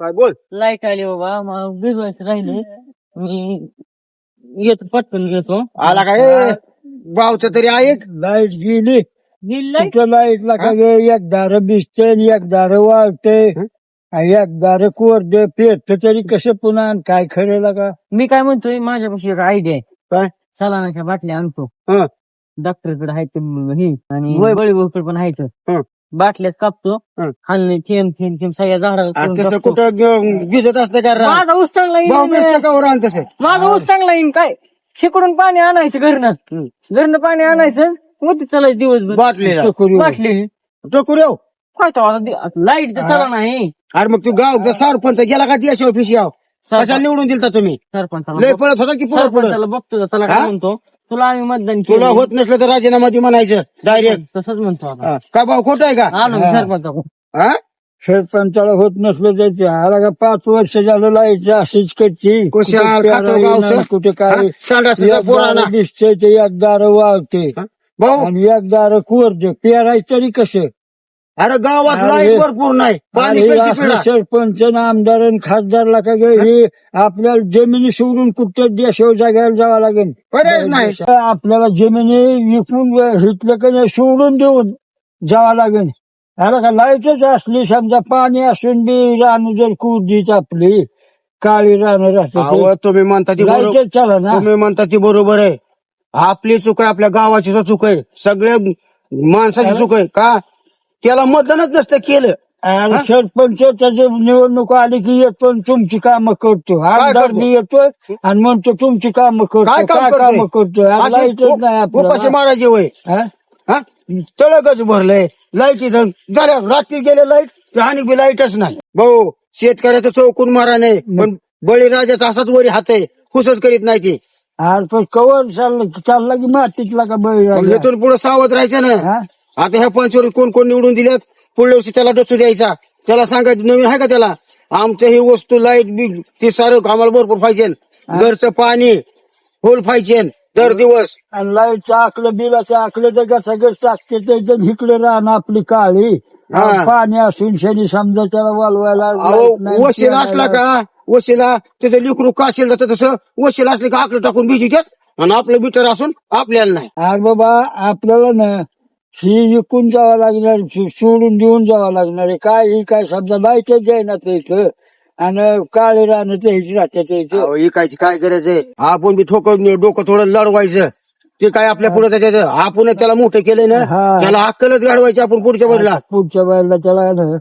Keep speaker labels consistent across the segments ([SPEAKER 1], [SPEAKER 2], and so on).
[SPEAKER 1] काय बोल?
[SPEAKER 2] लाइट आली बाबा मग भिजवायचं राहिले. मी येतो पटकन घेतो
[SPEAKER 1] आला काय भावच तरी ऐक
[SPEAKER 3] लाइट गेली.
[SPEAKER 2] लाइट
[SPEAKER 3] तिथं लाईटला का गे एक दार आणि एक दार वाळते. आणि एक दार कोरडे पेटत तरी कसं पुन्हा आणि काय खरेला का
[SPEAKER 2] मी काय म्हणतोय माझ्यापाशी एक आयडिया आहे.
[SPEAKER 1] काय?
[SPEAKER 2] सलानाच्या बाटल्या आणतो.
[SPEAKER 1] हं.
[SPEAKER 2] डॉक्टरकडे आहे ते हे आणि बळीभाऊकडे पण आहे
[SPEAKER 1] हं.
[SPEAKER 2] बाटल्यात कापतो.
[SPEAKER 1] हं.
[SPEAKER 2] आणि थेंब थेंब थेंब सगळ्या झाडाला
[SPEAKER 1] आणि तसं. कुठं ग- भिजत असतं का रान?
[SPEAKER 2] माझा ऊस चांगला
[SPEAKER 1] भाऊ
[SPEAKER 2] येईन
[SPEAKER 1] तसं?
[SPEAKER 2] माझा ऊस चांगला येईन काय? शिकडून पाणी आणायचं घरनं. घरनं पाणी आणायचं मग चालायचं दिवसभर.
[SPEAKER 1] बाटलीला.
[SPEAKER 2] बाटली.
[SPEAKER 1] टोकू येऊ.
[SPEAKER 2] काय तो लाइट तर चला नाही
[SPEAKER 1] अरे मग तू गाव सरपंच गेला का ती ऑफिस याव कशाला निवडून दिलता तुम्ही?
[SPEAKER 2] सरपंचाला
[SPEAKER 1] पळत होता की पुढे पुढे
[SPEAKER 2] सरपंचाला बघतो त्याला काय
[SPEAKER 1] हा?
[SPEAKER 2] म्हणतो. तुला आम्ही मतदान
[SPEAKER 1] तुला
[SPEAKER 2] केलं
[SPEAKER 1] होत नसलं तर राजीनामा दे म्हणायचं डायरेक्ट
[SPEAKER 2] तसंच म्हणतो आता.
[SPEAKER 1] का भाऊ खोट आहे का?
[SPEAKER 2] आलो मी. सरपंचा
[SPEAKER 1] हा?
[SPEAKER 3] सरपंचाला होत नसलं तर ते आला का पाच वर्ष झालं लाइट अशीच
[SPEAKER 1] कुशा
[SPEAKER 3] कुठे
[SPEAKER 1] खातो
[SPEAKER 3] प्यारा
[SPEAKER 1] गावचं?
[SPEAKER 3] येईना, कुठे काय?
[SPEAKER 1] संडासचा
[SPEAKER 3] एक
[SPEAKER 1] पोराला.
[SPEAKER 3] दार दिसते ते एक दार वाळते
[SPEAKER 1] हा? भाऊ.
[SPEAKER 3] आणि एक दार पेरायचं तरी कसं?
[SPEAKER 1] अरे गावात
[SPEAKER 3] अरे.
[SPEAKER 1] लाइट भरपूर नाही पाणी
[SPEAKER 3] अरे
[SPEAKER 1] प्यायची
[SPEAKER 3] असले सरपंच आणि आमदार आणि खासदारला का गे हे. आपल्याला जमिनी सोडून कुठं देशावर जाग्यावर जावं लागेल?
[SPEAKER 1] पर्यायच नाही.
[SPEAKER 3] आपल्याला जमिनी विकून हितलं का नाही सोडून देऊन जावं लागेल. ह्याला का लाईटच असली समजा पाणी असून बी रान जर कुर्दीच आपली काळी रानं राहते
[SPEAKER 1] तुम्ही म्हणता ती बरोबर
[SPEAKER 3] लाईटच चला ना.
[SPEAKER 1] तुम्ही म्हणता ती बरोबर आहे. आपली चूक आहे आपल्या गावाची सुद्धा चूक आहे. सगळ्या माणसाची चूक आहे का? त्याला मतदानच नसतं केलं.
[SPEAKER 3] आणि सरपंच त्याची निवडणूक आली की येतो आणि तुमची कामं करतो आमदार
[SPEAKER 1] करतो?
[SPEAKER 3] बी येतोय आणि म्हणतो तुमची कामं करतो
[SPEAKER 1] काय काम
[SPEAKER 3] काय
[SPEAKER 1] करतोय?
[SPEAKER 3] कामं करतोय? आज
[SPEAKER 1] असे
[SPEAKER 3] लाईटच नाही
[SPEAKER 1] उपाशी मारायचे वय
[SPEAKER 3] हा?
[SPEAKER 1] हा? तळगच भरलंय. लाइट इथं झाल्या रात्री गेले लाइट आणि बी लाईटच नाही. भाऊ शेतकऱ्याचं चौकून मारा नाही. पण बळीराजाचा असाच वरी हात आहे. खुशच करीत नाही ती.
[SPEAKER 3] आज पण कवर चाललं चालला की मातीतला का
[SPEAKER 1] मग
[SPEAKER 3] बैल
[SPEAKER 1] इथून पुढे सावध राहायचं ना.
[SPEAKER 3] हा?
[SPEAKER 1] आता ह्या पंचवरीत कोण कोण निवडून दिल्यात? पुढल्या वर्षी त्याला डचू द्यायचा. त्याला सांगायचं नवीन आहे का त्याला? आमचं ही वस्तू लाइट बिल ते सारं आम्हाला भरपूर पाहिजे. घरचं पाणी फुल पाहिजे. दर दिवस.
[SPEAKER 3] आणि लाईटचं आकलं बिलाचं आकलं तर का सगळं टाकते त्याच्यात इकडे राहणं आपली काळी.
[SPEAKER 1] हा.
[SPEAKER 3] पाणी असून शनी समजा त्याला वालवायला
[SPEAKER 1] अहो
[SPEAKER 3] लाइट नाही,
[SPEAKER 1] वशीला असला. का? वशीला त्याचं लिकरू काशील जातं तसं? वशीला असले का आकडे टाकून बिजी देत? आणि आपलं बिटर असून आपल्याला नाही.
[SPEAKER 3] अरे बाबा आपल्याला ना ही विकून जावं लागणार सोडून देऊन जावं लागणार आहे. काय ही काय समजा लाईटच जाईना ते इथं. आणि काळे राहणं ते हिच राहते ते इथं.
[SPEAKER 1] अहो, इकायची काय आहे? आपण बी ठोकं डोकं थोडं लढवायचं. ते काय आपल्या पुढे त्याच्यात आपण त्याला मोठं केलंय ना?
[SPEAKER 3] हा.
[SPEAKER 1] त्याला अक्कलच गाडवायची आपण पुढच्या वरीला.
[SPEAKER 3] पुढच्या वेळेला त्याला ना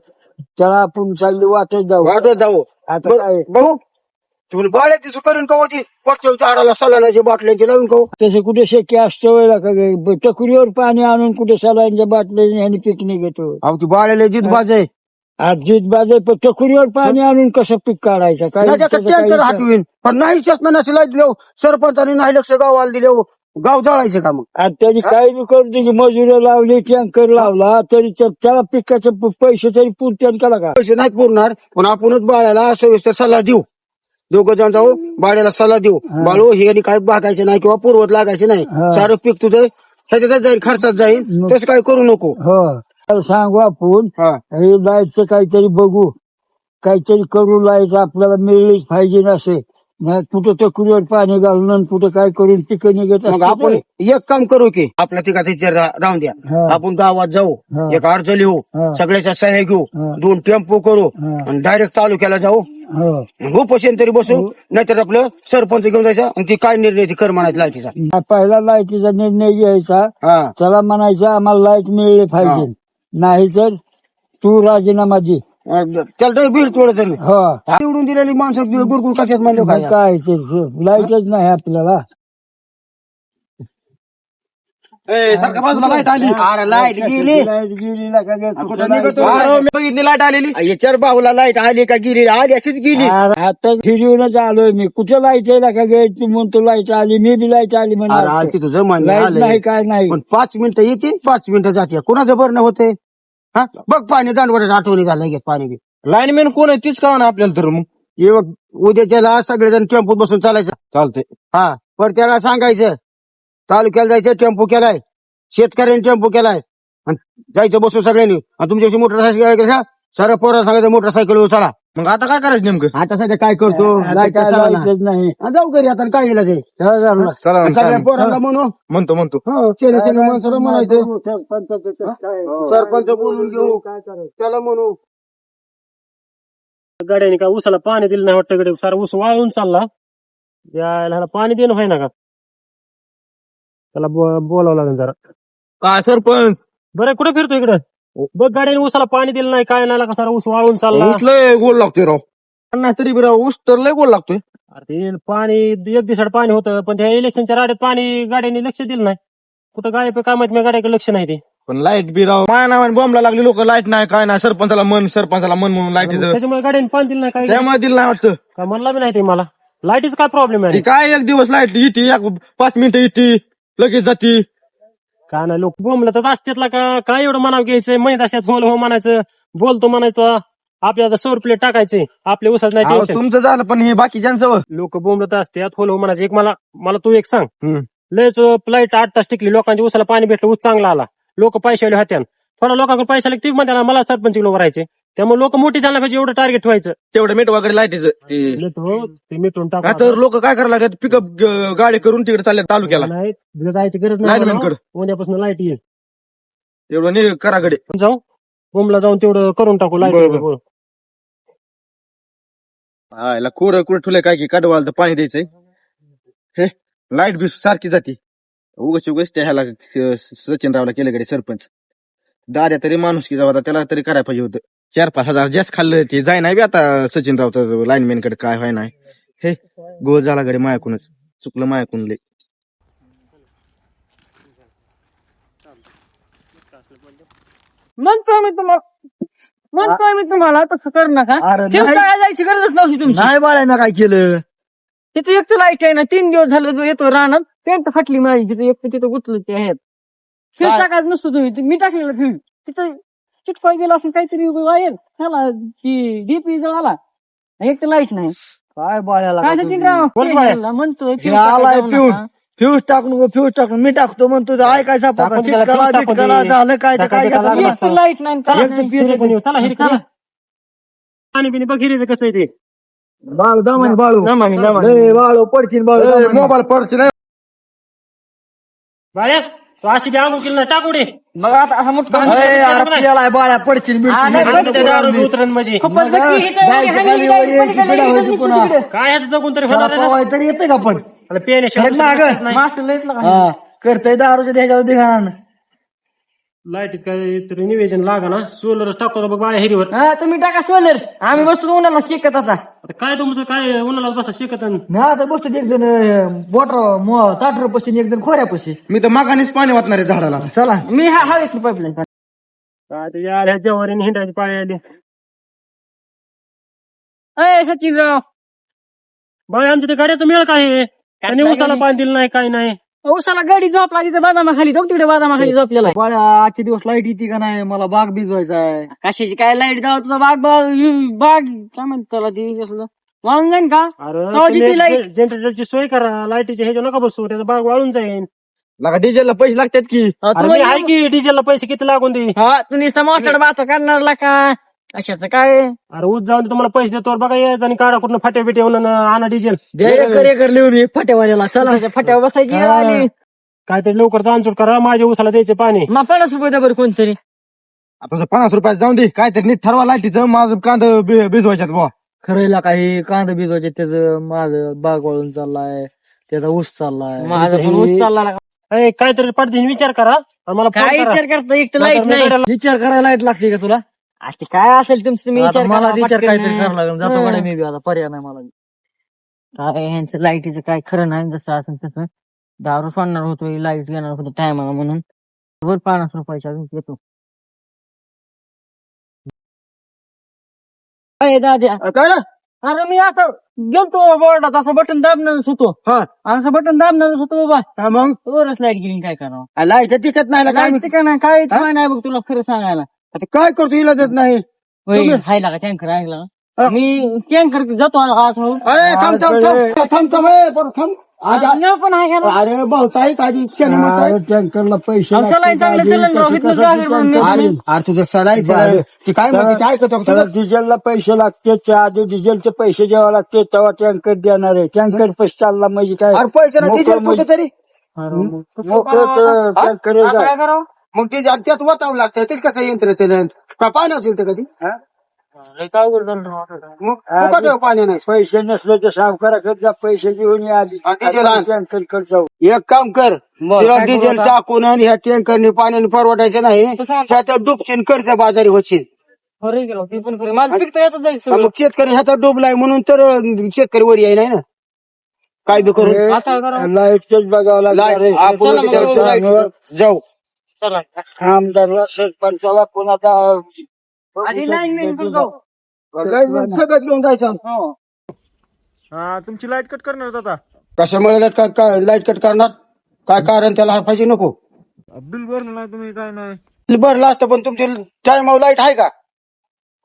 [SPEAKER 3] त्याला आपण चालली वाटत जाऊ.
[SPEAKER 1] वाटत जाऊ.
[SPEAKER 3] आता काय?
[SPEAKER 1] भाऊ तुम्ही बाळ्या तिचं करून का होती पटच्या झाडाला सलानाची बाटल्यांची लावून खाऊ.
[SPEAKER 3] तसं कुठे शक्य असतं टकुरीवर पाणी आणून कुठे सलाईनच्या बाटल्या आणि पिकनिक येतो
[SPEAKER 1] अहो ती बाळ्याला जित बाज आहे
[SPEAKER 3] आज जीत बाजे पण टकुरीवर पाणी आणून कसं पीक काढायचं? काय
[SPEAKER 1] त्याच्यात टँकर हाटवीन पण नाही शासनाने लाइट दिलो सरपंचाने नाही लक्ष गावाला दिले गाव जळायचे का मग?
[SPEAKER 3] आणि त्यांनी काही बी करू दे की मजुरी लावली टँकर लावला तरी त्या- त्याला पिकाचे प- पैसे तरी पुरत्यान केला का?
[SPEAKER 1] पैसे नाहीत पुरणार. पण आपणच बाळ्याला सविस्तर सल्ला देऊ. दोघं जण जाऊ बाळ्याला सल्ला देऊ बाळू हे काय बागायचे नाही किंवा पूर्वत लागायचे नाही. सारं पीक तुझं ह्याच्यातच जाईल खर्चात जाईल तसं काय करू नको
[SPEAKER 3] हो सांगू आपण
[SPEAKER 1] हा.
[SPEAKER 3] लाईटचं काहीतरी बघू काहीतरी करू लाइट आपल्याला मिळलीच पाहिजे नसे नाही कुठं टकुरीवर पाणी घालून कुठं काय करून पिकं निघत
[SPEAKER 1] आपण. एक काम करू की आपल्या ठिकाणी ते रा- राहून द्या. आपण गावात जाऊ. एक अर्ज लिहू. सगळ्याच्या सह्या घेऊ. दोन टेम्पो करू. आणि डायरेक्ट तालुक्याला जाऊ
[SPEAKER 3] हो.
[SPEAKER 1] हो पशन तरी बसू नाहीतर आपलं सरपंच घेऊन जायचं आणि ती काय निर्णय ती कर म्हणायचं लाईटीचा
[SPEAKER 3] पहिला लाईटीचा निर्णय घ्यायचा.
[SPEAKER 1] हा.
[SPEAKER 3] त्याला म्हणायचं आम्हाला लाइट मिळली पाहिजे. नाही तर तू राजीनामा दे.
[SPEAKER 1] त्याला बिल थोडं तरी.
[SPEAKER 3] हो.
[SPEAKER 1] निवडून दिलेली माणसं गुरगुर कशात म्हणलं
[SPEAKER 3] मग
[SPEAKER 1] काय
[SPEAKER 3] काय ते लाईटच नाही आपल्याला.
[SPEAKER 4] सारखा बाजूला लाइट आली.
[SPEAKER 1] अरे लाइट गेली.
[SPEAKER 3] लाइट गेली ना का गे?
[SPEAKER 1] कुठं निघतो?
[SPEAKER 4] अरे, मी बघितली लाइट आलेली.
[SPEAKER 1] याच्यावर बाहुला लाइट आली का गेली? आली अशीच गेली.
[SPEAKER 3] अरे, आता फिरवूनच आलोय मी. कुठे लाइट आहे का गे? तू म्हणतो लाइट आली मी बी लाइट आली
[SPEAKER 1] अरे आलती
[SPEAKER 3] म्हणून
[SPEAKER 1] तुझं मान्य लाइट.
[SPEAKER 3] नाही काय नाही.
[SPEAKER 1] पण पाच मिनिटं येतील पाच मिनिटं जाते कोणाचं बरं होते? हा? बघ पाणी दांडवड्यात आठवणी झालं घेत पाणी बी.
[SPEAKER 4] लाईनमॅन कोण आहे तीच कळा ना आपल्याला तर मग.
[SPEAKER 1] ये बघ, उद्याच्याला सगळेजण टेम्पोत बसून चालायचं.
[SPEAKER 4] चालतंय.
[SPEAKER 1] हा पर त्याला सांगायचं. तालुक्याला जायचं टेम्पो केलाय. शेतकऱ्यांनी टेम्पो केलाय. आणि जायचं बसून सगळ्यांनी. आणि तुमच्याशी मोटरसायकल कशा साऱ्या पोरा सांगायचं मोटरसायकल चला.
[SPEAKER 4] मग आता काय करायचं नेमकं?
[SPEAKER 1] आता सध्या काय करतो?
[SPEAKER 3] लाइट
[SPEAKER 1] चला
[SPEAKER 3] नाही.
[SPEAKER 1] आणि जाऊ घरी आता काय गेला ते?
[SPEAKER 3] चला
[SPEAKER 1] सगळ्या पोरांना म्हणू.
[SPEAKER 4] म्हणतो म्हणतो.
[SPEAKER 1] हो चेले चेले माणसाला म्हणायचं? सरपंच बोलून घेऊ. त्याला म्हणू.
[SPEAKER 5] गाड्याने काय उसाला पाणी दिलं नाही वाटतं कडे सारा ऊस वाळून चालला. यायला ह्याला पाणी देणं व्हाय ना का? त्याला बो- बोलावं लागेल जरा.
[SPEAKER 4] काय सरपंच!
[SPEAKER 5] बरं कुठे फिरतो इकडं? बघ गाड्याने उसाला पाणी दिलं नाही काय नाही का सारा ऊस वाळून चालला.
[SPEAKER 4] ऊस लय गोल लागतोय राव. नाही तरी बी राव ऊस तर लय गोल लागतोय.
[SPEAKER 5] अरे ते पाणी एक दिवसाड पाणी होतं पण त्या इलेक्शनच्या राड्यात पाणी गाड्याने लक्ष दिलं नाही. कुठं गाडी काय माहिती गाड्याकडे लक्ष नाही ते
[SPEAKER 4] पण लाइट बी राव. माया नावाने बॉम्बला लागली लोक लाइट नाही काय नाही सरपंचाला मन सरपंचाला मन म्हणून लाईटीचं
[SPEAKER 5] त्याच्यामुळे गाड्याने पाणी दिलं नाही काय
[SPEAKER 4] त्यामुळे दिलं नाही वाटतं.
[SPEAKER 5] काय म्हणला बी नाही ते मला. लाईटीच काय प्रॉब्लेम
[SPEAKER 4] ती
[SPEAKER 5] आहे
[SPEAKER 4] काय एक दिवस लाइट येते एक पाच मिनिटं येते लगेच जाती.
[SPEAKER 5] काय नाही लोक बोंबलतच असतात का? काय एवढं मनाव घ्यायचंय? माहीत असतात बोल हो म्हणायचं. बोलतो म्हणायचं. आपल्याला सौर प्लेट टाकायचे. आपल्या उसात नाही
[SPEAKER 4] अहो,
[SPEAKER 5] टेन्शन
[SPEAKER 4] तुमचं झालं पण हे बाकीच्यांचं
[SPEAKER 5] लोक बोंबलत असतात. होल हो म्हणायचं. एक मला मला तू एक सांग. लयच फ्लाईट आठ तास टिकली. लोकांच्या उसाला पाणी भेटलं ऊस चांगला आला. लोक पैशावले होत्या थोडा लोकांकडे पैसा लागते म्हणते ना मला सरपंच लोक राहायचे त्यामुळे लोक मोठी झाला पाहिजे एवढं टार्गेट ठेवायचं.
[SPEAKER 4] तेवढं मीठ वगैरे लाईटीचं.
[SPEAKER 5] हो, ते मिटून
[SPEAKER 4] का
[SPEAKER 5] टाका
[SPEAKER 4] तर लोक काय करायला लागतात पिकअप गाडी करून तिकडे चालले तालुक्याला.
[SPEAKER 5] नाही तिथं जायची गरज
[SPEAKER 4] Lineman
[SPEAKER 5] नाही
[SPEAKER 4] कडं.
[SPEAKER 5] उद्यापासून लाइट येईल.
[SPEAKER 4] तेवढं नाही कराकडे
[SPEAKER 5] जाऊ बोंबला जाऊन तेवढं करून टाकू. लाइट
[SPEAKER 4] हायला कोरं कुठे ठुले काय की काढवाल तर पाणी द्यायचंय. हे लाइट बी सारखी जाती. उगाच उगाच त्या ह्याला अं, सचिन रावला केलं कडे सरपंच. दाद्या तरी माणूस की जाऊ त्याला तरी करायला पाहिजे होतं. चार पाच हजार जास्त खाल्लं ते जाय नाही बी आता सचिन राव तर लाईनमॅनकडे काय व्हाय नाही. हे गोल झाला कडे मायाकूनच. चुकलं मायाकून लय.
[SPEAKER 2] म्हणतोय मी तुम्हाला म्हणतोय मी तुम्हाला? तसं करू नका.
[SPEAKER 3] अरे
[SPEAKER 2] तिथं
[SPEAKER 3] नाही.
[SPEAKER 2] काय जायची गरजच नव्हती तुमची.
[SPEAKER 3] नाही बाळ्यानं काय केलं?
[SPEAKER 2] तिथे एक तर लाइट आहे ना तीन दिवस झालं जो येतो रानात पेंट फाटली माझी तिथे एक तर तिथं गुतलं ते आहेत. फिर
[SPEAKER 3] काय?
[SPEAKER 2] टाकायचं नसतो तुम्ही ते मी टाकलेलं फिर तिथं चिटकाय गेला असं काहीतरी वायर त्याला ती डीपी जळाला एक तर लाइट नाही.
[SPEAKER 3] काय बाळ्याला
[SPEAKER 2] काय
[SPEAKER 3] का?
[SPEAKER 2] राव
[SPEAKER 5] बोल
[SPEAKER 2] म्हणतोय
[SPEAKER 3] हे आलाय
[SPEAKER 2] नका.
[SPEAKER 3] फ्यूज टाकून नको फ्यूज टाकून. मी टाकतो म्हणतो तर ऐकायचा
[SPEAKER 5] टाकून
[SPEAKER 3] पका
[SPEAKER 5] त्याला
[SPEAKER 3] चिटकाला
[SPEAKER 5] टाकून
[SPEAKER 3] बिटकाला
[SPEAKER 5] दे.
[SPEAKER 3] झालं काय तर काय
[SPEAKER 5] त्याला
[SPEAKER 2] लाइट नाही
[SPEAKER 5] चला,
[SPEAKER 3] एक तर
[SPEAKER 5] हिरे पण येऊ. चला हिरे चला पाणी बघ हिरे कसं आहे ते.
[SPEAKER 3] बाळू दमाने बाळू.
[SPEAKER 2] दमाने, दमाने.
[SPEAKER 3] लय बाळू पडशील बाळू.
[SPEAKER 4] मोबाईल परच नाही
[SPEAKER 5] बाळ्या तू अशी बी केली ना टाकू दे
[SPEAKER 2] मग आता असा मोठा
[SPEAKER 3] अरे यार पियालाय बाळ्या पडशील
[SPEAKER 2] हा, नाही,
[SPEAKER 5] त्या दारू उतरण म्हणजे
[SPEAKER 2] खूपच बघ की इथं
[SPEAKER 3] जायचं
[SPEAKER 2] हानी
[SPEAKER 3] खाली
[SPEAKER 2] काय,
[SPEAKER 3] वर यायची
[SPEAKER 2] पलीकडे
[SPEAKER 3] पिढा
[SPEAKER 2] इकडे
[SPEAKER 3] व्हायची
[SPEAKER 2] तिकडे
[SPEAKER 3] पुन्हा.
[SPEAKER 2] तिकडे.
[SPEAKER 5] काय ह्याचं जगून तरी होणार आहे ना
[SPEAKER 3] पोवाय तरी येते का पण
[SPEAKER 5] आणि
[SPEAKER 3] अगं.
[SPEAKER 5] नाही.
[SPEAKER 2] मास्टर लयच लगा.
[SPEAKER 3] हा करतय दारूच्या ध्याच्यावर ध्यान
[SPEAKER 5] लाईटीत काय तरी निवेदन लागा ना सोलर टाकतो बघ बाळ्या हिरीवर.
[SPEAKER 2] हा तुम्ही टाका सोलर. आम्ही बसतो उन्हाला शिकत आता.
[SPEAKER 5] आता काय तुमचं काय उन्हाला बसा शिकत आणि?
[SPEAKER 3] ना आता बसतो एक जण बोटर ताटर पशी एक जण खोऱ्या पशी
[SPEAKER 4] मी तर मागानेच पाणी वाटणार आहे झाडाला.
[SPEAKER 3] चला.
[SPEAKER 2] मी हा हवेतली पाईपलाईन
[SPEAKER 5] काय ते यार ह्या जवारीने हिंडायची पाळी आली.
[SPEAKER 2] अय सचिन राव
[SPEAKER 5] बाळ्या आमच्या ते गाड्याचा मेळ काय आहे? आणि उसाला पाणी दिलं नाही काय नाही.
[SPEAKER 2] उसाला गाडी झोपला तिथे बदामाखाली. जाऊ तिकडे बदामाखाली झोपलेला आहे.
[SPEAKER 3] बाळा आजचे दिवस लाइट येते का नाही? मला बाग भिजवायचा आहे.
[SPEAKER 2] कशाची काय लाइट जाऊ तुझा बाग बाग बाग. काय म्हणतो त्याला ती? असलं वाहून जाईन का? तेव्हा light-
[SPEAKER 5] जनरेटरची सोय करा. लाईटीची ह्याच्या नका बसू त्याचा बाग वाळून जाईल
[SPEAKER 4] लगा डिझेलला पैसे लागतात की?
[SPEAKER 2] हा,
[SPEAKER 5] अरे मी आहे की डिझेलला पैसे किती लागून दे
[SPEAKER 2] हा तू नुसता मास्टर बात करणार का? अशाच काय?
[SPEAKER 5] अरे उच जाऊन तुम्हाला पैसे देतो. बघा यायचं आणि काढा कुठं फाट्या बिट्या येऊन आणा डिझेल.
[SPEAKER 3] द्या एकर एकर लिहून ये फाट्यावाल्याला चला.
[SPEAKER 2] त्याच्या फट्यावर बसायची. आली.
[SPEAKER 5] काहीतरी लवकर चांचूट करा माझ्या उसाला द्यायचे पाणी.
[SPEAKER 2] मग पन्नास रुपये द्या बरं कोणतरी.
[SPEAKER 4] आपण पन्नास रुपयात जाऊन दे. काय तरी नीट ठरवा लाईटीचं माझं कांद बि- भिजवायच्यात बुवा.
[SPEAKER 3] खरंला काही कांदा भिजवायचे त्याचं माझं बाग वाळून चाललाय त्याचा ऊस चाललाय.
[SPEAKER 2] माझा पण ऊस चालला ना.
[SPEAKER 5] काहीतरी पडते विचार करा. आणि मला phone
[SPEAKER 2] काय
[SPEAKER 5] करा.
[SPEAKER 2] विचार करता? एक तर
[SPEAKER 5] नाहीतर
[SPEAKER 2] लाइट
[SPEAKER 5] मी
[SPEAKER 2] नाही.
[SPEAKER 3] विचार करायला लाइट लागते का तुला?
[SPEAKER 2] आता काय असेल तुमचं तुम्ही
[SPEAKER 3] आता
[SPEAKER 2] विचार
[SPEAKER 3] मला
[SPEAKER 2] करा,
[SPEAKER 3] विचार
[SPEAKER 2] पटकन.
[SPEAKER 3] काहीतरी करावं लागेल. जातो
[SPEAKER 2] हं.
[SPEAKER 3] मी बी आता. पर्याय नाही मला
[SPEAKER 2] काय ह्यांचं लाईटीचं काय खरं नाही जसं असं तसं. दारू सोडणार होतो लाइट येणार होतं टायमाला म्हणून. वर पन्नास रुपयाच्या अजून येतो. अय दाद्या.
[SPEAKER 3] कळलं
[SPEAKER 2] अरे मी आता गेलतो बोर्डात असं बटन दाबणारच होतो
[SPEAKER 1] हा.
[SPEAKER 2] असं बटन दाबणारच होतो बाबा.
[SPEAKER 1] हा, मग?
[SPEAKER 2] वरच लाइट गेली काय करावं?
[SPEAKER 1] लाइट टिकत नाही ना काय
[SPEAKER 2] लाइट काय नाही काय काय नाही बघ तुला खरं सांगायला.
[SPEAKER 1] आता काय करतो हिला देत नाही.
[SPEAKER 2] होय, टँकर ऐकला. मी टँकर जातो आज
[SPEAKER 1] अरे थांब थांब थांब. थांब थांब ए, पोरं, थांब. आज-
[SPEAKER 2] पण आहे?
[SPEAKER 1] अरे भाऊचा आहे का
[SPEAKER 3] टँकरला पैसे
[SPEAKER 2] अहो, सलाईन चांगलं
[SPEAKER 3] लागतात,
[SPEAKER 2] चलन राव,
[SPEAKER 3] आधी
[SPEAKER 2] इथलं
[SPEAKER 3] कशासाठी
[SPEAKER 2] जागे म्हणून
[SPEAKER 3] टँकर
[SPEAKER 1] अरे तुझं सलायचं
[SPEAKER 3] बरं.
[SPEAKER 1] ती काय म्हणते ते ऐकतो का
[SPEAKER 3] त्याला
[SPEAKER 1] तुझं
[SPEAKER 3] डिझेलला पैसे लागते त्या आधी डिझेलचे पैसे द्यावे लागते तेव्हा टँकर देणार आहे. टँकर पैसे चालला म्हणजे काय?
[SPEAKER 1] अरे पैसे ना
[SPEAKER 3] मोकळं
[SPEAKER 1] डिझेल
[SPEAKER 3] म्हणजे-
[SPEAKER 1] कुठं तरी
[SPEAKER 3] मोकळंच टँकर
[SPEAKER 2] आता काय करावं?
[SPEAKER 1] मग ते ज्या- त्यात वाचावं लागतं ते कसं यंत्र चलन? का पाणी असेल तर कधी?
[SPEAKER 2] लय काय अवघड झालं राव आता.
[SPEAKER 1] मग फुकट आहे पाणी नाही
[SPEAKER 3] पैसे नसले तर सावकाराकडे जा पैसे घेऊन ये आधी.
[SPEAKER 1] आणि.
[SPEAKER 3] टँकर जाऊ
[SPEAKER 1] एक काम कर
[SPEAKER 2] बरं,
[SPEAKER 1] तिला
[SPEAKER 2] काय करू
[SPEAKER 1] डिझेल
[SPEAKER 2] आता?
[SPEAKER 1] टाकून आणि ह्या टँकरने पाण्याने परवडायचं नाही
[SPEAKER 2] तसं
[SPEAKER 1] डुबचीन कर्ज बाजारी होशील.
[SPEAKER 2] खरं गेलो ती पण खरं माझं पिकतं याच जाईल
[SPEAKER 1] आणि
[SPEAKER 2] सगळं.
[SPEAKER 1] मग शेतकरी ह्याचा डुबलाय म्हणून तर अं, शेतकरी वर याय नाही ना? काय बी करून.
[SPEAKER 2] आता काय करावं
[SPEAKER 3] लाईटच बघावं लागणार
[SPEAKER 1] लाय-
[SPEAKER 3] आहे.
[SPEAKER 1] आपण
[SPEAKER 2] चला मग
[SPEAKER 1] विचार
[SPEAKER 2] जाऊ,
[SPEAKER 1] करू.
[SPEAKER 3] जाऊ. आमदारला सरपंचाला
[SPEAKER 2] आधी
[SPEAKER 1] सगळं घेऊन जायचं.
[SPEAKER 4] हा. तुमची लाइट कट करणार होता
[SPEAKER 1] कशामुळे लाइट का- का- लाइट कट करणार? काय कारण त्याला पाहिजे नको.
[SPEAKER 4] बिल भरलं नाही तुम्ही काय नाही.
[SPEAKER 1] बिल भरलं असतं पण तुमची टाइम लाइट आहे का?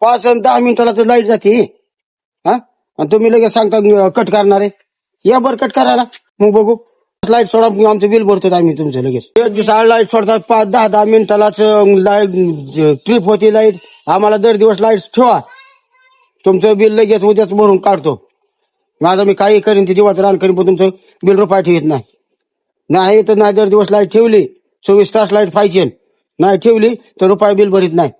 [SPEAKER 1] पाच आणि दहा मिनिटाला तर लाइट जाते. हा? आणि तुम्ही लगेच सांगता कट करणार आहे. या बरं कट करायला. मग बघू. लाइट सोडा मग आमचं बिल भरतो आम्ही तुमचं लगेच. एक दिवस लाइट सोडतात पाच दहा दहा मिनिटालाच लाइट ट्रिप होती लाइट आम्हाला दर दिवस लाइट ठेवा. तुमचं बिल लगेच उद्याच भरून काढतो. माझं मी काही करीन ते जीवाचं रान करीन पण तुमचं बिल रुपये ठेवत नाही. नाही तर नाही दर दिवस लाइट ठेवली चोवीस तास लाइट पाहिजे. नाही ठेवली तर रुपये बिल भरीत नाही.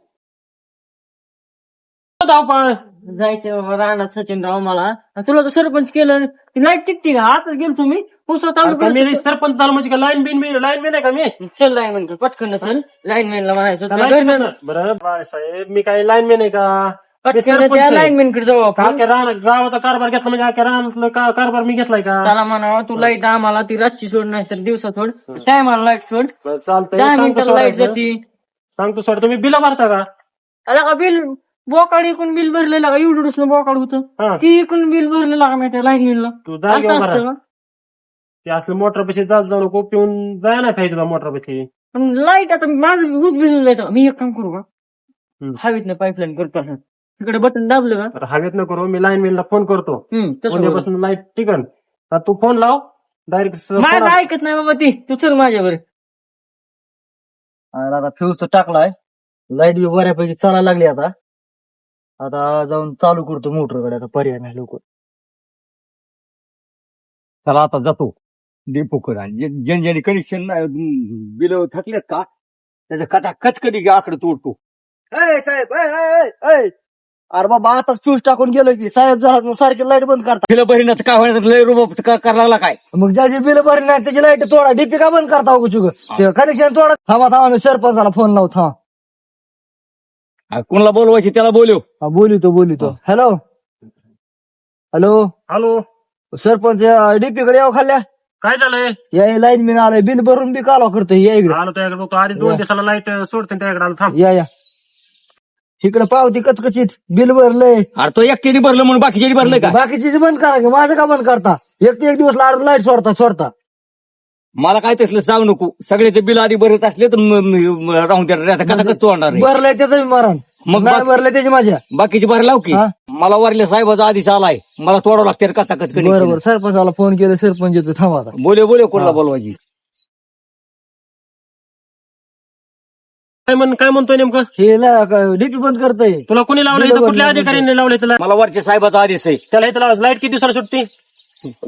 [SPEAKER 2] धावपळ. जायचं राहणार सचिन राव मला तुला तर सरपंच केलं लाइट टिकते का? आता गेलो तुम्ही?
[SPEAKER 5] आता
[SPEAKER 2] केलं.
[SPEAKER 5] मी सरपंच झालो म्हणजे लाईन बिन लाईन बिन आहे का मी?
[SPEAKER 2] चल लाईन पटकन चल. लाईन मॅनला म्हणायचं
[SPEAKER 5] बरं बाळासाहेब मी काय लाईन मॅन आहे का? मी
[SPEAKER 2] पटकन
[SPEAKER 5] सरपंच
[SPEAKER 2] त्या
[SPEAKER 5] आहे.
[SPEAKER 2] कडे जाऊ आपण.
[SPEAKER 5] अख्ख्या रान गावाचा कारभार घेतला म्हणजे रानातलं का- कारभार मी घेतलाय का?
[SPEAKER 2] त्याला म्हणावं तू लाइट आम्हाला ती रातची सोड नाही तर दिवसा सोड. टायमाला लाइट सोड.
[SPEAKER 5] बरं, चालतंय.
[SPEAKER 2] दहा
[SPEAKER 5] सांगतो
[SPEAKER 2] लाइट
[SPEAKER 5] सोडायचं.
[SPEAKER 2] जाती.
[SPEAKER 5] सांगतो सोड. तुम्ही बिल भरता का?
[SPEAKER 2] त्याला का बिल बोकाड इकून बिल भरलेलं का? एवढं बोकाड होतं.
[SPEAKER 5] हा.
[SPEAKER 2] ती इकून बिल भरलेलं का माहिती लाईन बिलला
[SPEAKER 5] तू जा
[SPEAKER 2] असं
[SPEAKER 5] घेऊन भरा.
[SPEAKER 2] असतं का?
[SPEAKER 5] ते असलं मोटर पैसे जात जाऊ नको पिऊन जाय नाही पाहिजे तुला मोटर पैसे
[SPEAKER 2] पण लाइट आता माझं ऊस भिजून जायचं. मी एक काम करू का?
[SPEAKER 5] हम्म.
[SPEAKER 2] हवेतनं पाईपलाईन करतो असं तिकडे बटन दाबलं का?
[SPEAKER 5] तर हवेत न करू. मी लाईन मॅनला फोन करतो.
[SPEAKER 2] हम्म तसं करू.
[SPEAKER 5] उद्यापासून लाइट टिकन. तर तू फोन लाव. डायरेक्ट
[SPEAKER 2] माझं ऐकत नाही बाबा ती. तू चल माझ्यावर
[SPEAKER 6] आता फ्यूज तर टाकलाय. लाइट बी बऱ्यापैकी चालायला लागली आता. आता जाऊन चालू करतो मोटरकडे. आता पर्याय नाही लोक
[SPEAKER 7] चला आता जातो. जे- ज्यां ज्याने कनेक्शन बिल थकलेत का? त्याचं कथा कच कधी आकडे तोडतो.
[SPEAKER 6] ए, साहेब ए, ए, ए, ए. अरे बाबा आताच फ्यूज टाकून गेलो की साहेब जरा सारखी लाइट बंद करता
[SPEAKER 7] बिल बहिणाचं काय होण्याचं लय रुबाब का- करायला लागला काय?
[SPEAKER 6] मग ज्याची बिल भरली नाही त्याची लाइट तोडा डीपी का बंद करता उगू चुक कनेक्शन तोडा. थांबा थांबा मी सरपंचाला फोन लावू थांबा.
[SPEAKER 7] आ, कोणाला बोलवायचे त्याला बोलव.
[SPEAKER 6] हा, बोलितो बोलितो. Hello hello
[SPEAKER 5] hello
[SPEAKER 6] sarpanch DP कडे यावं खाल्ल्या?
[SPEAKER 5] काय झालंय?
[SPEAKER 6] या लाईन मी आलाय बिल भरून बी कालवा करतो या इकडे.
[SPEAKER 5] आलो त्याकडे तो आधी दोन दिवसाला लाइट सोडते त्याकडे आलो थांब.
[SPEAKER 6] या या. इकडे पावती कचकचित बिल भरलंय.
[SPEAKER 7] अरे तो एकट्याने भरलं म्हणून बाकीच्यानी भरलं का?
[SPEAKER 6] बाकीची बंद करा की माझं का बंद करता? एक ते एक दिवस लाइट सोडता सोडता.
[SPEAKER 7] मला काय तसलं सांगू नको. सगळ्याचे बिल आधी भरत असले तर म- म- म- राहून द्या. आता कच तोडणार आहे.
[SPEAKER 6] भरलंय त्याचं मरण
[SPEAKER 7] मग
[SPEAKER 6] नाही
[SPEAKER 7] बाकी-
[SPEAKER 6] भरलंय त्याची माझ्या.
[SPEAKER 7] बाकीचे भर लाव की?
[SPEAKER 6] हा?
[SPEAKER 7] मला वरल्या साहेबाचा आधीच आलाय. मला तोडावं लागते कथा कच
[SPEAKER 6] बरोबर सरपंचाला फोन केला सरपंच येतो थांबा आता.
[SPEAKER 7] बोले बोले कोणाला बोलवायची?
[SPEAKER 5] काय म्हण काय म्हणतोय नेमकं?
[SPEAKER 6] हे डीपी बंद करतय.
[SPEAKER 5] तुला कोणी लावलं इथं कुठल्या अधिकाऱ्यांनी लावलं तुला?
[SPEAKER 7] मला वरच्या साहेबाचा आदेश आहे.
[SPEAKER 5] त्याला इथं लावायचं लाइट किती दिवसाला सुटती?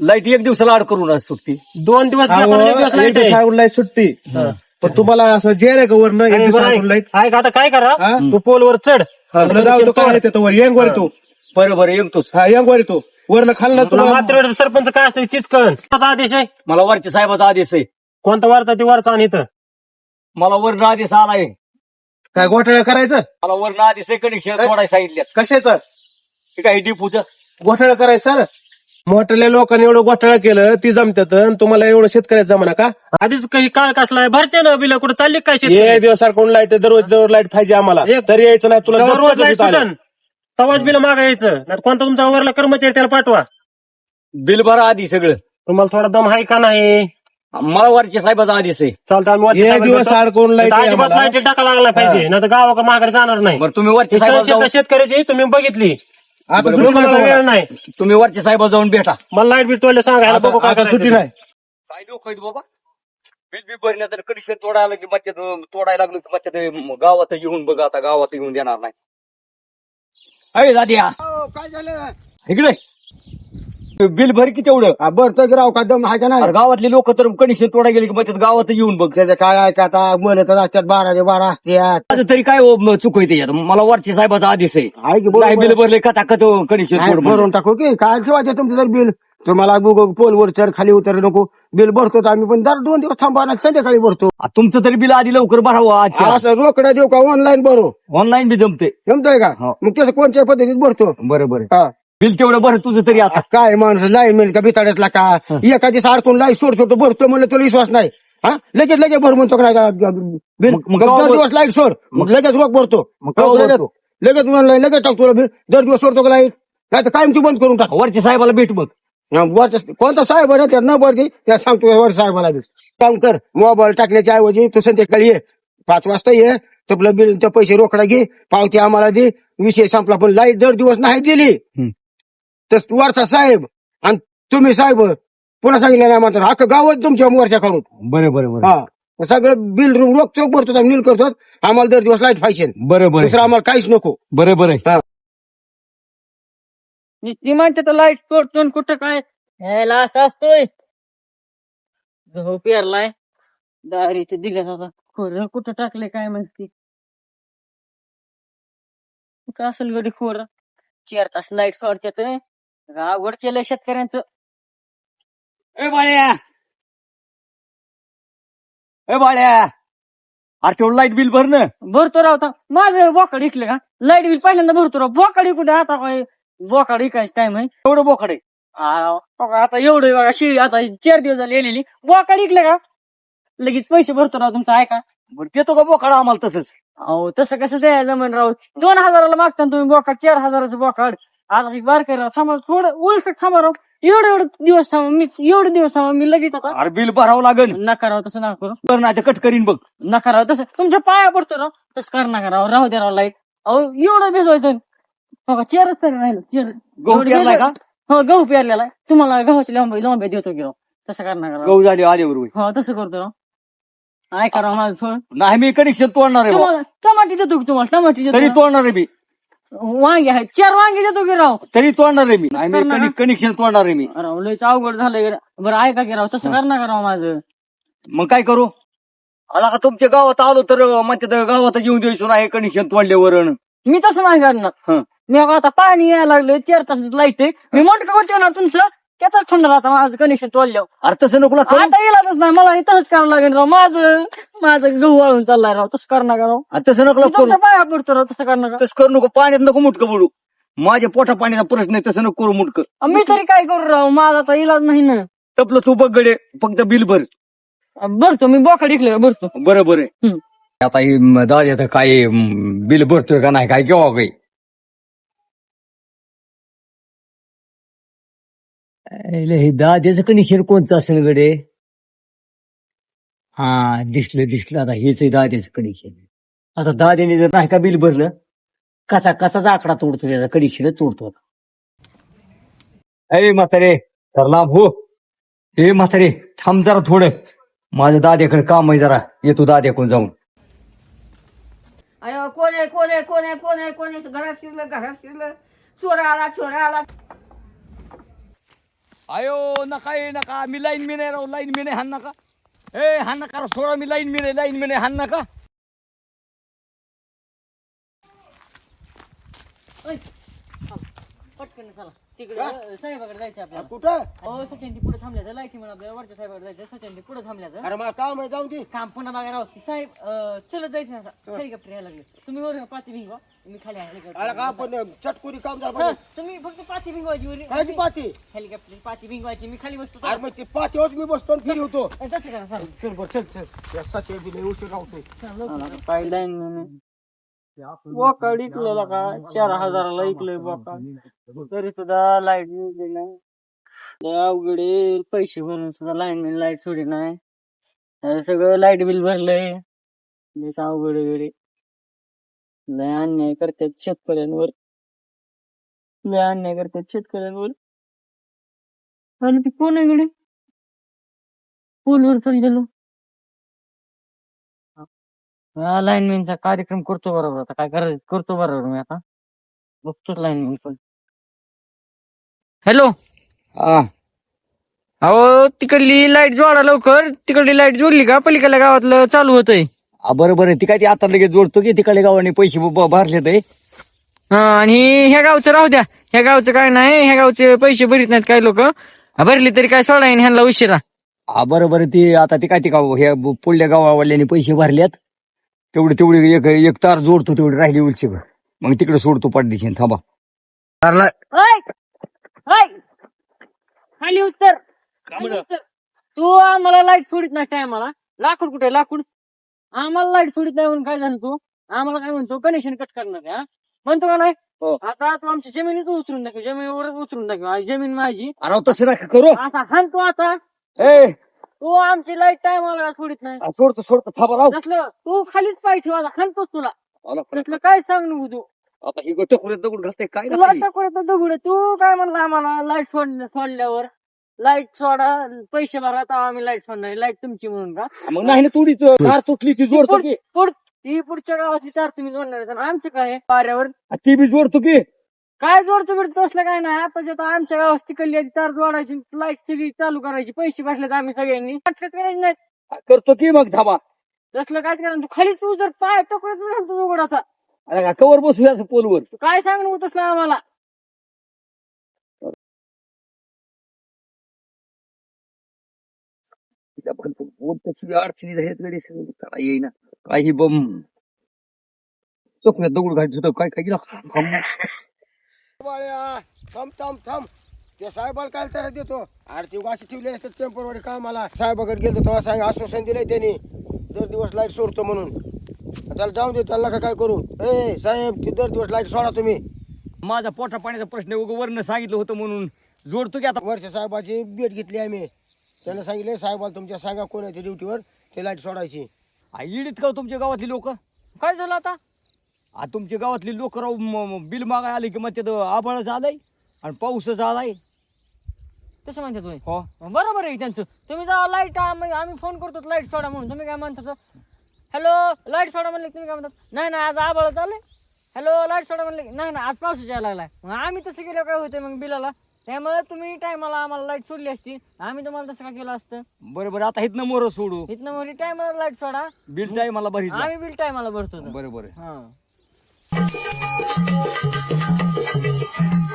[SPEAKER 7] लाइट एक दिवसाला आड करून सुटती.
[SPEAKER 5] दोन दिवस लाइट आहे.
[SPEAKER 4] लाइट सुट्टी पण तुम्हाला असं जेर आहे का वरनं? एक लाइट
[SPEAKER 5] ऐक आता काय करा?
[SPEAKER 4] हा?
[SPEAKER 5] तू पोलवर चढ.
[SPEAKER 4] जाऊ तो काय येतो वर? यंग वर येतो
[SPEAKER 7] बरोबर येतोच
[SPEAKER 4] हा यंग वर येतो वरनं खाल्लं
[SPEAKER 5] तुला
[SPEAKER 4] तुला.
[SPEAKER 5] मात्र सरपंच काय असतं चीज कळण आदेश आहे?
[SPEAKER 7] मला वरच्या साहेबाचा आदेश आहे.
[SPEAKER 5] कोणता वरचा? ते वरचा आणि इथं.
[SPEAKER 7] मला वर्ण आदेश आलाय.
[SPEAKER 4] काय घोटाळा करायचं?
[SPEAKER 7] मला वर्ण आदेश आहे कनेक्शन तोडायला सांगितल्यात.
[SPEAKER 4] कशाचं?
[SPEAKER 7] हे काय डिपूचं?
[SPEAKER 4] घोटाळा करायचं सर? मोठ्या लोकांनी एवढं घोटाळा केलं ती जमतात आणि तुम्हाला एवढं शेतकऱ्याचं जमाना का?
[SPEAKER 5] आधीच काही काळ कसलाय भरते ना बिल कुठे चालली काय
[SPEAKER 4] ये
[SPEAKER 5] शेतकरी?
[SPEAKER 4] दिवस कोण लाइट दररोज दररोज लाइट पाहिजे आम्हाला.
[SPEAKER 5] एक-
[SPEAKER 4] तरी यायचं नाही तुला
[SPEAKER 5] जेव्हा रोज
[SPEAKER 4] झटकाच लाइट.
[SPEAKER 5] सुटन. तवाच बिल मागायचं. नाही कोणता तुमचा वरला कर्मचारी त्याला पाठवा.
[SPEAKER 7] बिल भरा आधी सगळं.
[SPEAKER 5] तुम्हाला थोडा दम आहे का नाही?
[SPEAKER 7] मला वरच्या साहेबाचा आदेश आहे.
[SPEAKER 5] चालतं आम्ही वरच्या साहेबांना.
[SPEAKER 4] अडकून
[SPEAKER 5] लाइट अजिबात लाइट टाका लागला पाहिजे. नाही तर गावाकडे माघारी जाणार नाही.
[SPEAKER 7] बरं तुम्ही वरच्या
[SPEAKER 5] इथं
[SPEAKER 7] साहेबाला
[SPEAKER 5] शेत-
[SPEAKER 7] जाऊन-
[SPEAKER 5] शेतकऱ्याची तुम्ही बघितली.
[SPEAKER 1] आता सुट्टी नाही
[SPEAKER 5] वेळ
[SPEAKER 1] तुम्हाला.
[SPEAKER 5] नाही.
[SPEAKER 7] तुम्ही वरच्या साहेबा जाऊन भेटा.
[SPEAKER 5] मला लाइट बिल तोडले सांगा ह्याला बघू
[SPEAKER 1] आता
[SPEAKER 5] काय
[SPEAKER 1] आता सुट्टी. नाही.
[SPEAKER 7] काय आहेत बाबा? बिल बी भरण्या तर कडिशन तोडायला की मच्छ्यात तोडायला लागलो की मच्छ्यात गावात येऊन बघा आता गावात येऊन देणार नाही. अरे दादिया
[SPEAKER 1] हो, काय झालं
[SPEAKER 7] इकडे. बिल भर की तेवढं?
[SPEAKER 1] बरं तर राव का दम आहे का नाही?
[SPEAKER 7] गावातले लोक तर कडिशन तोडायला गेले की मच्छ्यात गावात येऊन बघ.
[SPEAKER 1] त्याचं काय आहे का आता? मुलं तर असतात बारा ते बारा असतात
[SPEAKER 7] माझं तरी काय हो, म, चूक आहे त्याच्यात? मला वरच्या साहेबाचा आदेश आहे.
[SPEAKER 1] आहे की?
[SPEAKER 7] बिल भरले कथा कथ कडिशन
[SPEAKER 1] नाही,
[SPEAKER 7] तोड म्हणून.
[SPEAKER 1] भरून टाकू की? काय ठेवायचं तुमचं जर बिल? तुम्हाला पोलवर चढ खाली उतर नको. बिल भरतो तर आम्ही पण दर दोन दिवस थांबा ना संध्याकाळी भरतो.
[SPEAKER 7] आ, तुमचं तरी बिल आधी लवकर भरावं आज
[SPEAKER 1] असं रोकडं देऊ का? ऑनलाईन भरू.
[SPEAKER 7] ऑनलाईन बी जमते
[SPEAKER 1] जमतंय का?
[SPEAKER 7] हो.
[SPEAKER 1] मग त्याचं कोणत्या पद्धतीत भरतो.
[SPEAKER 7] बरोबर
[SPEAKER 1] हा.
[SPEAKER 7] बिल तेवढं भर तुझं तरी आता.
[SPEAKER 1] काय माणूस लाईन मिळेल का बिताड्यातला का? एखादी सारखून लाईन सोड सोडतो भरतो म्हणलं तुला विश्वास नाही. हा? लगेच लगेच भर म्हणतो का नाही का? बिल
[SPEAKER 7] मग- मग
[SPEAKER 1] दर दिवस लाइट सोड. मग लगेच रोख भरतो.
[SPEAKER 7] मग
[SPEAKER 1] लगेच
[SPEAKER 7] भरतो.
[SPEAKER 1] लगेच लगेच टाकतो बिल दर दिवस सोडतो का लाइट नाही तर कायमची बंद करून टाक.
[SPEAKER 7] वरच्या साहेबाला भेट बघ
[SPEAKER 1] कोणता साहेब आहे त्यात न भरती त्या सांगतो वर साहेबाला बी. काम कर. मोबाईल टाकण्याच्या ऐवजी तू संध्याकाळी ये. पाच वाजता ये. तपलं बिल ते पैसे रोकडा घे. पावती आम्हाला दे. विषय संपला पण लाइट दर दिवस नाही दिली. तर वरचा साहेब आणि तुम्ही साहेब पुन्हा सांगितलं नाही म्हणतात. अख्खं गावच तुमच्या वरच्या करून
[SPEAKER 7] बरं बरं बरं.
[SPEAKER 1] हा. सगळं बिल रोख चोख भरतो नील करतो. आम्हाला दर दिवस लाइट पाहिजे.
[SPEAKER 7] बरं बरं.
[SPEAKER 1] दुसरं आम्हाला काहीच नको.
[SPEAKER 7] बरं बरं.
[SPEAKER 2] ती म्हणते तर लाइट तोडतो कुठं काय ह्याला असं असतोय. गहू पेरलाय दारी ते दिल्या जातात खोर कुठं टाकले काय म्हणते कुठं असेल गडी खोर? चार तास लाइट सोडतात अवघड केलंय शेतकऱ्यांचं.
[SPEAKER 7] ए बाळ्या! ए बाळ्या! अरे तेवढं लाइट बिल भर
[SPEAKER 2] भरतो राहता माझं बोकाड इकलं का? लाइट बिल पहिल्यांदा भरतो राव. बोकड कुठे आता काय? बोकाड इकायचं टाइम आहे.
[SPEAKER 7] एवढं बोकडे
[SPEAKER 2] आ, बघा आता एवढं बघा शिळी आता चार दिवस झाले येलेली बोकाड इकलं का? लगेच पैसे भरतो राव तुमचं ऐका.
[SPEAKER 7] बरं देतो का बोकडा आम्हाला तसंच?
[SPEAKER 2] अहो तसं कसं द्यायला म्हण राव? दोन हजाराला मागता ना तुम्ही बोकाड चार हजाराचं बोकाड. आता बार करा थांबा थोडं उलट थांबा राव. एवढं एवढं दिवस थांबा मी एवढे दिवस थांबा मी लगेच आता
[SPEAKER 7] अरे बिल भरावं लागेल
[SPEAKER 2] नका राव तसं नका करू.
[SPEAKER 7] बरं नाही तर कट करीन बघ.
[SPEAKER 2] नका राव तसं तुमच्या पाया पडतो राव तसं कर नका राव राहू द्या राव लाइट. अहो एवढं भिजवायचं. बघा चेअरच तरी राहिलं. चेअर
[SPEAKER 7] गहू पेरलाय का?
[SPEAKER 2] हो गहू पेरलेला आहे. तुम्हाला गव्हाची लांबी लांबी देतो की राव तसं कर नका राव
[SPEAKER 7] गहू झाले आले बरोबर.
[SPEAKER 2] हो तसं करतो. राव ऐका राव माझं थोडं
[SPEAKER 7] नाही मी कनेक्शन तोडणार आहे बुवा.
[SPEAKER 2] तुम्हाला टमाटी देतो की तुम्हाला? टमाटी
[SPEAKER 7] तरी
[SPEAKER 2] देतो
[SPEAKER 7] तोडणार आहे मी.
[SPEAKER 2] वांगे आहेत. चार वांगे देतो की राव?
[SPEAKER 7] तरी तोडणार आहे मी. नाही मी
[SPEAKER 2] करणार?
[SPEAKER 7] कनेक्शन तोडणार आहे मी.
[SPEAKER 2] राव लयच अवघड झालंय बरं ऐका की राव तसं कर नका राव माझं?
[SPEAKER 7] मग काय करू? आला का तुमच्या गावात आलो तर म्हणते गावात येऊन द्यायचो नाही कनेक्शन तोडल्यावर
[SPEAKER 2] मी तसं नाही करणार.
[SPEAKER 7] हं.
[SPEAKER 2] मी बघा आता पाणी यायला लागलं चार तास लाइट आहे. मी मोठं कवच येणार तुमचं त्याचाच थंड राहता माझं कनेक्शन तोडल्यावर.
[SPEAKER 7] अरे तसं नको ना करू.
[SPEAKER 2] आता येणारच नाही मला हे तसंच करावं लागेल राव. माझं माझं गहू वाळून चाललाय राव तसं कर नका राव.
[SPEAKER 7] अरे तसं नको
[SPEAKER 2] मी
[SPEAKER 7] करू.
[SPEAKER 2] तुमच्या पाया पडतो राव तसं कर नका.
[SPEAKER 7] तसं करू नको पाण्यात नको मुटकं बुडू. माझ्या पोटा पाण्याचा प्रश्न आहे तसं नको करू मुटकं.
[SPEAKER 2] अं, मी तरी काय करू राव माझा आता इलाज नाही ना.
[SPEAKER 7] तपलं तू बघ गडे फक्त बिल भर.
[SPEAKER 2] अं, भरतो मी बोकाड इकलं भरतो.
[SPEAKER 7] बरं बरं.
[SPEAKER 2] हम्म.
[SPEAKER 7] आता हे दादा आता काय बिल भरतोय का नाही काय केव्हा काही हे दाद्याचं कनेक्शन कोणचं असेल गडे हा दिसलं दिसलं आता हेच आहे दाद्याचं कनेक्शन आता दाद्याने जर नाही का बिल भरलं कसा कसाचा आकडा तोडतो त्याचा? कनेक्शन तोडतो आता? अरे म्हातारे तर लांब हो हे म्हातारे थांब जरा थोडं. माझं दाद्याकडे काम आहे जरा. येतो दाद्याकडून जाऊन.
[SPEAKER 8] अयो कोण आहे कोण आहे कोण आहे कोण आहे कोण आहे? घरात शिरलं घरात शिरलं. चोर आला चोर आला.
[SPEAKER 7] अयो नका ये नका. मी लाईन मी नाही राहू लाईन मी नाही हान नका ए हान नका राव, सोडा मी लाईन मी नाही लाईन मी नाही हान नका
[SPEAKER 2] पटकन चला. तिकडे साहेबाकडे जायचं आपल्याला.
[SPEAKER 1] कुठं?
[SPEAKER 2] हो सचिन ती पुढे थांबल्या लाईटी म्हणा आपल्याला वरच्या साहेबाकडे जायचं सचिन ती पुढे थांबल्या
[SPEAKER 1] अरे मला काम आहे जाऊन दे.
[SPEAKER 2] काम पुन्हा बघा राव साहेब अं, चलत जायचं ना आता. हेलिकॉप्टर यायला लागले. तुम्ही वर पाती भिंगवा. मी खाली आहे
[SPEAKER 1] अरे
[SPEAKER 2] हेलिकॉप्टर
[SPEAKER 1] का पण चटकुरी काम झालं
[SPEAKER 2] हा,
[SPEAKER 1] पाहिजे.
[SPEAKER 2] तुम्ही फक्त पाती भिंगवायची वर.
[SPEAKER 1] कायची पाती?
[SPEAKER 2] हेलिकॉप्टर पाती भिंगवायची. मी खाली बसतो.
[SPEAKER 1] अरे मग ती पाती होत मी बसतो आणि फिरी होतो.
[SPEAKER 2] तसं करा सर
[SPEAKER 1] चल बर चल चल. या सचे दिले उशीर राहतोय.
[SPEAKER 2] पाहिला बोकाड इकलेला का? चार हजाराला इकलंय बोकाड तरी सुद्धा लाइट नाही लय अवघड. पैसे भरून सुद्धा लाईन लाइट सोडी नाही सगळं लाइट बिल भरलंय. अवघड गडे. लय अन्याय करतात शेतकऱ्यांवर. लय अन्याय करतात शेतकऱ्यांवर. आणि ती कोण आहे गडे पोलवर चाललेलो लाईनमॅनचा कार्यक्रम करतो बरोबर. आता काय करायचं? करतो बरोबर मी आता. बघतो लाईनमॅन पण. हॅलो
[SPEAKER 7] हा.
[SPEAKER 2] अहो तिकडली लाइट जोडा लवकर. तिकडली लाइट जोडली का? पलीकडल्या गावातलं चालू होतंय.
[SPEAKER 7] हा, बरोबर आहे. ती काय ती आता लगेच जोडतो की तिकडे गावाने पैसे ब- ब- भरले ते.
[SPEAKER 2] हा आणि ह्या गावचं राहू द्या. ह्या गावचं काय नाही. ह्या गावचे पैसे भरीत नाहीत काही लोक. भरली तरी काय सोडा ह्यांना उशिरा.
[SPEAKER 7] हा बरोबर आहे. ती आता ती काय ती गाव ह्या ब- पुढल्या गावावाल्याने पैसे भरल्यात तेवढी तेवढी एक एक तार जोडतो तेवढी राहिली उलची मग तिकडे सोडतो पाठदिशी थांबा.
[SPEAKER 2] ओय! ओय! खाली उतर. खाली उतर. तू आम्हाला लाइट सोडित नाही टायमाला लाकूड कुठे लाकूड? आम्हाला लाइट सोडित नाही म्हणून काय झालं तू? आम्हाला काय म्हणतो? कनेक्शन कट करणार आहे, हा? म्हणतो का नाही?
[SPEAKER 7] हो.
[SPEAKER 2] आता तू आमची जमिनीत उचलून दाखव. जमिनीवरच उचलून दाखव. आ, जमीन माझी.
[SPEAKER 7] अरे तसं नका करू.
[SPEAKER 2] आता हान तू आता.
[SPEAKER 7] ए!
[SPEAKER 2] तू आमची लाइट टायमाला सोडित नाही.
[SPEAKER 7] हा, सोडतो सोडतो थांबा राव
[SPEAKER 2] तसलं तू खालीच पाय ठेवा हानतोच तुला.
[SPEAKER 7] आला.
[SPEAKER 2] तसलं काय सांग नको तू.
[SPEAKER 7] आता ही गोष्ट कुठे दगड घालते काय
[SPEAKER 2] तुला
[SPEAKER 7] घालते?
[SPEAKER 2] दगड तू काय म्हणला आम्हाला लाइट सोड सोडल्यावर? लाइट सोडा पैसे भरा तेव्हा आम्ही लाइट सोडणार लाइट तुमची म्हणून का?
[SPEAKER 7] मग नाही ना तुडीच तार तुटली ती जोडतो की.
[SPEAKER 2] पुढ ती पुढच्या गावाची चार तुम्ही जोडणार आणि आमचे काय आहे? पाऱ्यावर.
[SPEAKER 7] ती बी जोडतो की.
[SPEAKER 2] काय जोडतो बिडतो असलं काय नाही? आता जे आमच्या गावात तिकडली आहे तार जोडायची लाइट सगळी चालू करायची. पैसे भरले तर आम्ही सगळ्यांनी. नाटकं करायची नाही.
[SPEAKER 7] करतो की मग? धाबा
[SPEAKER 2] तसलं काय करायचं तू खाली तू जर पाय टोकड्यात तू उघड आता.
[SPEAKER 7] अरे का कवर बसू असं पोलवर?
[SPEAKER 2] तू काय सांग नको तसलं आम्हाला?
[SPEAKER 7] तिला पण तो बोल कशी अडचणी झाली गडी सगळी त्याला येईना काही बम. स्वप्नात दगड घालत होतं काय काय गेला?
[SPEAKER 1] बाळ्या, थांब थांब थांब. त्या साहेबाला काय तर देतो? अरे ते असे ठेवलेले असतात टेम्पोरवाडी कामाला. साहेबाकडे गेलो तेव्हा सांग आश्वासन दिलंय त्यांनी. दर दिवस लाइट सोडतो म्हणून. त्याला जाऊन दे त्याला नका काय करू. ए साहेब ते दर दिवस लाइट सोडा तुम्ही.
[SPEAKER 7] माझा पोटा पाण्याचा प्रश्न उगा वरनं सांगितलं होतं म्हणून. जोडतो की आता?
[SPEAKER 1] वर्ष साहेबाची भेट घेतली आम्ही. त्यानं सांगितले साहेबाला तुमच्या सांगा कोण आहे ते ड्युटीवर ते लाइट सोडायची.
[SPEAKER 7] आ, इडीत का हो तुमच्या गावातली लोक?
[SPEAKER 2] काय झालं आता?
[SPEAKER 7] तुमच्या गावातली लोक म- म- बिल मागाय आले की मग ते आभाळच आलंय आणि पाऊसच आलाय
[SPEAKER 2] तसं म्हणतात तुम्ही?
[SPEAKER 7] हो.
[SPEAKER 2] बरोबर आहे त्यांचं. तुम्ही जा लाइट आम्ही फोन करतो लाइट सोडा म्हणून. तुम्ही काय म्हणता हॅलो लाइट सोडा म्हणले की तुम्ही काय म्हणतात नाही ना आज आबाळ चाललंय हॅलो लाइट सोडा म्हणले की, नाही ना आज पाऊस यायला लागलाय. मग आम्ही तसं केलं काय होतं मग बिलाला? त्यामुळे तुम्ही टायमाला आम्हाला लाइट सोडली असती. आम्ही तुम्हाला तसं काय केलं असतं?
[SPEAKER 7] बरं बरं आता इथनं मोर सोडू.
[SPEAKER 2] इथनं मग टायमाला लाइट सोडा.
[SPEAKER 7] बिल टाइम मला भरीत
[SPEAKER 2] आम्ही बिल टायमाला भरतो.
[SPEAKER 7] बरं बरं
[SPEAKER 2] हा. よろしくお願いします。